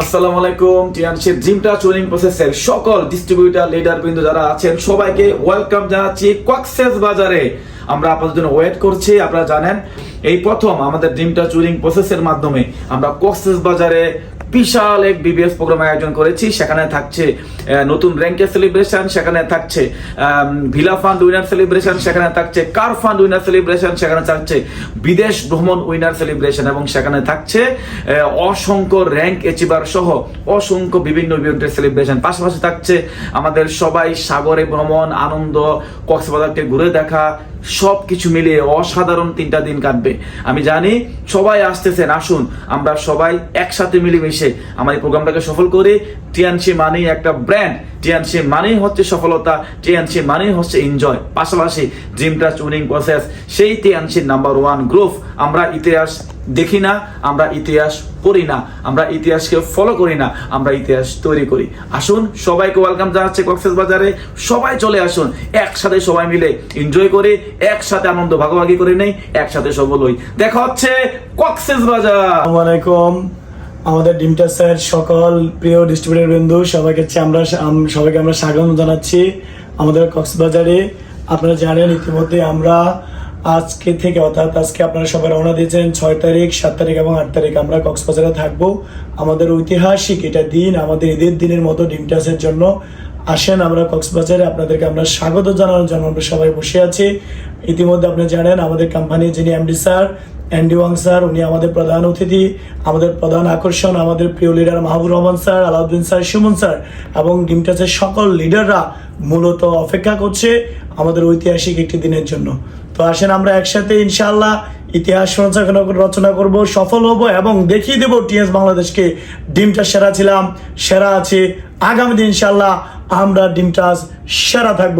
আসসালামু আলাইকুম টিয়ানশিপ জিমটা চুরিং প্রসেসের সকল ডিস্ট্রিবিউটার লিডার বিন্দু যারা আছেন, সবাইকে ওয়েলকাম জানাচ্ছি কক্সেস বাজারে। আমরা আপনাদের জন্য ওয়েট করছি, আপনারা জানেন, এই প্রথম আমাদের ডিমটা চুরিং প্রসেসের মাধ্যমে আমরা কক্সেস বাজারে বিশাল এক বিবিএস প্রোগ্রাম আয়োজন করেছি। সেখানে থাকছে নতুন র্যাঙ্কের সেলিব্রেশন সেখানে থাকছে ভিলা ফান্ড উইনার সেলিব্রেশন সেখানে থাকছে কার ফান্ড উইনার সেলিব্রেশন সেখানে থাকছে, বিদেশ ভ্রমণ উইনার সেলিব্রেশন এবং সেখানে থাকছে অসংখ্য র্যাঙ্ক এচিভার সহ অসংখ্য বিভিন্ন ইভেন্টের সেলিব্রেশন পাশাপাশি থাকছে আমাদের সবাই সাগরে ভ্রমণ, আনন্দ, কক্সবাজারকে ঘুরে দেখা সব কিছু মিলিয়ে অসাধারণ তিনটা দিন কাটবে। আমি জানি সবাই আসতেছেন, আসুন, আমরা সবাই একসাথে মিলেমিশে আমার এই প্রোগ্রামটাকে সফল করি। টিএনসি মানেই একটা ব্র্যান্ড টিএনসি মানেই হচ্ছে সফলতা টিএনসি মানেই হচ্ছে এনজয় পাশাপাশি ড্রিম টাচ উইনিং প্রসেস সেই টিএনসি নাম্বার ওয়ান গ্রুপ আমরা ইতিহাস দেখি না, আমরা ইতিহাস করি না, আমরা ইতিহাসকে ফলো করি না, আমরা ইতিহাস তৈরি করি। আসুন, সবাইকে ওয়েলকাম জানাচ্ছে কক্সেস বাজারে সবাই চলে আসুন, একসাথে সবাই মিলে এনজয় করে, একসাথে আনন্দ ভাগাভাগি করে নেই, একসাথে সফল হই। দেখা হচ্ছে কক্সেস বাজার আলাইকুম। আমাদের ডিমটাসের সকল প্রিয় ডিস্ট্রিবিউটর বন্ধু সবাইকে আমরা সবাইকে আমরা স্বাগত জানাচ্ছি আমাদের কক্সবাজারে। আপনারা জানেন, ইতিমধ্যে আমরা আজকে থেকে, অর্থাৎ আজকে আপনারা সবাই রওনা দিয়েছেন ছয় তারিখ, সাত তারিখ এবং আট তারিখ। আমরা কক্সবাজারে থাকব। আমাদের ঐতিহাসিক এটা দিন, আমাদের ঈদের দিনের মতো ডিমটাসের জন্য। আসেন, আমরা কক্সবাজারে আপনাদেরকে আমরা স্বাগত জানানোর জন্য আমরা সবাই বসে আছি। ইতিমধ্যে আপনি জানেন, আমাদের কোম্পানি যিনি MD sir Andy Wang sir, উনি আমাদের প্রধান অতিথি, আমাদের প্রধান আকর্ষণ, আমাদের প্রিয় leader Mahbub Rahman sir, Alauddin sir, Suman sir এবং ডিমটাসের সকল লিডাররা মূলত অপেক্ষা করছে আমাদের ঐতিহাসিক একটি দিনের জন্য। তো আসেন আমরা একসাথে ইনশাল্লাহ ইতিহাস রচনা রচনা করব, সফল হব এবং দেখিয়ে দেবো টিএস বাংলাদেশকে। ডিমটা সেরা ছিলাম, সেরা আছে। আগামী দিন ইনশাল্লাহ আমরা ডিমটাস সেরা থাকব।